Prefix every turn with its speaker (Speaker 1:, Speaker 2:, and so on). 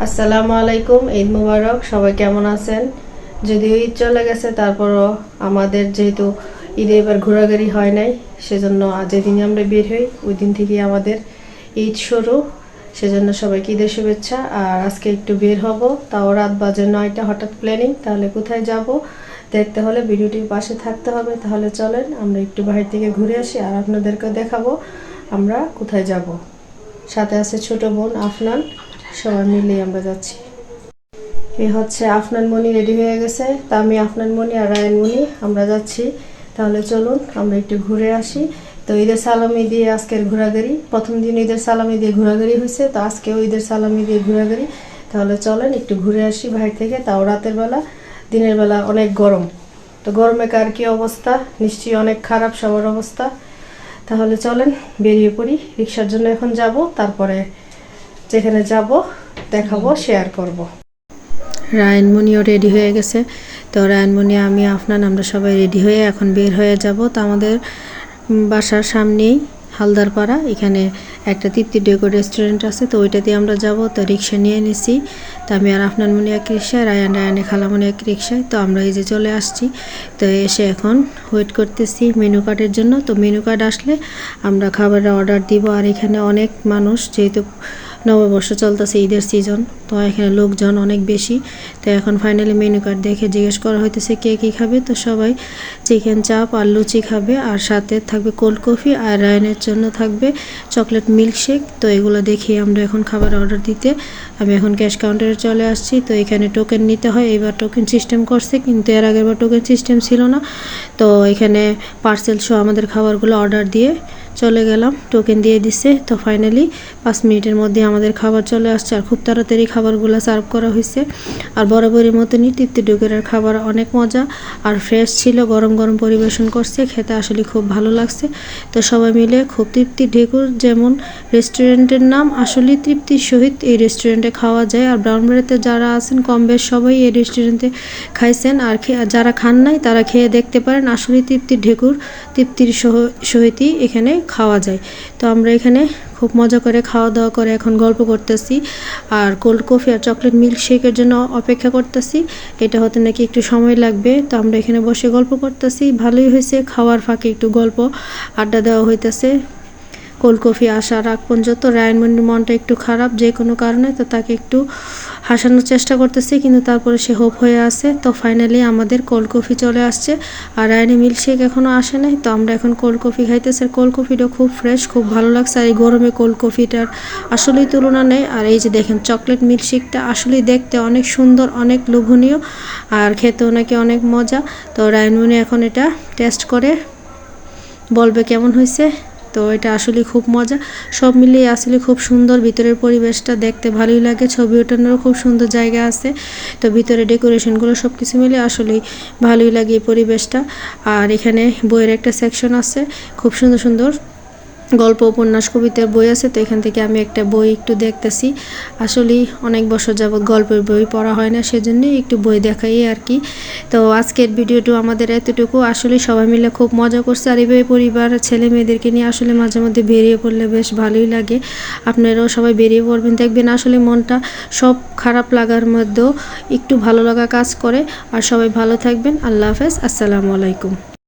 Speaker 1: আসসালামু আলাইকুম, ঈদ মুবারক, সবাই কেমন আছেন? যদিও ঈদ চলে গেছে, তারপরও আমাদের যেহেতু ঈদে এবার ঘোরাঘুরি হয় নাই, সেজন্য আজ যেদিন আমরা বের হই, ওই দিন থেকেই আমাদের ঈদ শুরু। সেজন্য সবাইকে ঈদের শুভেচ্ছা। আর আজকে একটু বের হব, তাও রাত বাজে নয়টা, হঠাৎ প্ল্যানিং তাহলে কোথায় যাব? দেখতে হলে ভিডিওটির পাশে থাকতে হবে, তাহলে চলেন, আমরা একটু বাহির থেকে ঘুরে আসি, আর আপনাদেরকে দেখাবো আমরা কোথায় যাব। সাথে আছে ছোট বোন আফনান। সবাই মিলে আমরা যাচ্ছি। এ হচ্ছে আফনান মনি রেডি হয়ে গেছে। তা আমি আফনান মনি আর রায়ন মনি আমরা যাচ্ছি। তাহলে চলুন, আমরা একটু ঘুরে আসি। তো ঈদের সালামি দিয়ে আজকের ঘোরাঘুরি। প্রথম দিন ঈদের সালামি দিয়ে ঘোরাঘুরি হয়েছে, তো আজকেও ঈদের সালামি দিয়ে ঘোরাঘুরি। তাহলে চলেন, একটু ঘুরে আসি বাইরে থেকে। তাও রাতের বেলা, দিনের বেলা অনেক গরম। তো গরমে কার কি অবস্থা? নিশ্চয়ই অনেক খারাপ সবার অবস্থা। তাহলে চলেন, বেরিয়ে পড়ি। রিক্সার জন্য এখন যাব, তারপরে যেখানে যাব দেখাবো শেয়ার করব। রায়নমণিও রেডি হয়ে গেছে। তো রায়নমণি আমি আপনার আমরা সবাই রেডি হয়ে এখন বের হয়ে যাব। তো আমাদের বাসার সামনেই হালদারপাড়া। এখানে একটা তৃপ্তি ডেকো রেস্টুরেন্ট আছে তো ওইটাতে আমরা যাব। তো রিক্সা নিয়ে নিছি। তো আমি আর আপনার মনে এক রিক্সায় রায়ান রায়ানে খালামনি এক রিক্সায়। তো আমরা এই যে চলে আসছি। তো এসে এখন ওয়েট করতেছি মেনু কার্ডের জন্য। তো মেনু কার্ড আসলে আমরা খাবারের অর্ডার দিব। আর এখানে অনেক মানুষ যেহেতু নববর্ষ চলতেছে ঈদের সিজন তো এখানে লোকজন অনেক বেশি। তো এখন ফাইনালি মেনু কার্ড দেখে জিজ্ঞেস করা হইতেছে কে কী খাবে। তো সবাই চিকেন চাপ আর লুচি খাবে আর সাথে থাকবে কোল্ড কফি আর রায়নের জন্য থাকবে চকলেট মিল্কশেক তো এগুলো দেখি আমরা এখন খাবার অর্ডার দিতে। আমি এখন ক্যাশ কাউন্টারে চলে আসছি। তো এখানে টোকেন নিতে হয়। এবার টোকেন সিস্টেম করছে কিন্তু এর আগের বার টোকেন সিস্টেম ছিল না। তো এখানে পার্সেল সহ আমাদের খাবারগুলো অর্ডার দিয়ে চলে গেলাম টোকেন দিয়ে দিছে। তো ফাইনালি পাঁচ মিনিটের মধ্যে আমাদের খাবার চলে আসছে আর খুব তাড়াতাড়ি খাবারগুলো সার্ভ করা হয়েছে আর বরাবরের মতনই তৃপ্তি ডুগের খাবার অনেক মজা আর ফ্রেশ ছিল, গরম গরম পরিবেশন করছে, খেতে আসলে খুব ভালো লাগছে। তো সবাই মিলে খুব তৃপ্তি ঢেকুর যেমন রেস্টুরেন্টের নাম আসলে তৃপ্তির সহিত এই রেস্টুরেন্টে খাওয়া যায়। আর ব্রাউনবাড়িতে যারা আছেন, কম বেশ সবাই এই রেস্টুরেন্টে খাইছেন আর যারা খান নাই তারা খেয়ে দেখতে পারেন আসলে তৃপ্তির ঢেকুর, তৃপ্তির সহ- সহিতই এখানে খাওয়া যায়। তো আমরা এখানে খুব মজা করে খাওয়া দাওয়া করে এখন গল্প করতেছি। আর কোল্ড কফি আর চকলেট মিল্ক শেকের জন্য অপেক্ষা করতেছি। এটা হতে নাকি একটু সময় লাগবে। তো আমরা এখানে বসে গল্প করতেছি। ভালোই হয়েছে, খাওয়ার ফাঁকে একটু গল্প আড্ডা দেওয়া হইতেছে। কোল্ড কফি আসার আগ পর্যন্ত রায়নমন্ডির মনটা একটু খারাপ, যে কোনো কারণে তো তাকে একটু হাসানোর চেষ্টা করতেছি, কিন্তু তারপরে সে হোপ হয়ে আছে। তো ফাইনালি আমাদের কোল্ড কফি চলে আসছে। আর রায়নি মিল্কশেক এখনও আসে নাই, তো আমরা এখন কোল্ড কফি খাইতেছি। কোল্ড কফিটা খুব ফ্রেশ খুব ভালো লাগছে। আর এই গরমে কোল্ড কফিটার আসলেই তুলনা নেই। আর এই যে দেখেন চকলেট মিল্কশেকটা আসলেই দেখতে অনেক সুন্দর, অনেক লোভনীয় আর খেতেও নাকি অনেক মজা। তো রায়নমণি এখন এটা টেস্ট করে বলবে কেমন হয়েছে। তো এটা আসলে খুব মজা। সব মিলিয়ে আসলে খুব সুন্দর ভিতরের পরিবেশটা দেখতে ভালোই লাগে, ছবি ওঠানোরও খুব সুন্দর জায়গা আছে। তো ভিতরে ডেকোরেশনগুলো সব কিছু মিলে আসলেই ভালোই লাগে এই পরিবেশটা। আর এখানে বইয়ের একটা সেকশন আছে, খুব সুন্দর সুন্দর গল্প, উপন্যাস, কবিতার বই আছে, তো এখান থেকে আমি একটা বই একটু দেখতেছি। আসলেই অনেক বছর যাবৎ গল্পের বই পড়া হয় না, সেজন্যই একটু বই দেখাই আর কি। তো আজকের ভিডিওটা আমাদের এতটুকু। আসলে সবাই মিলে খুব মজা করছে, আর এইভাবে পরিবার, ছেলে মেয়েদেরকে নিয়ে আসলে মাঝে মধ্যে বেরিয়ে পড়লে বেশ ভালোই লাগে। আপনারাও সবাই বেরিয়ে পড়বেন, দেখবেন আসলে মনটা সব খারাপ লাগার মধ্যেও একটু ভালো লাগা কাজ করে। আর সবাই ভালো থাকবেন। আল্লাহ হাফেজ। আসসালামু আলাইকুম।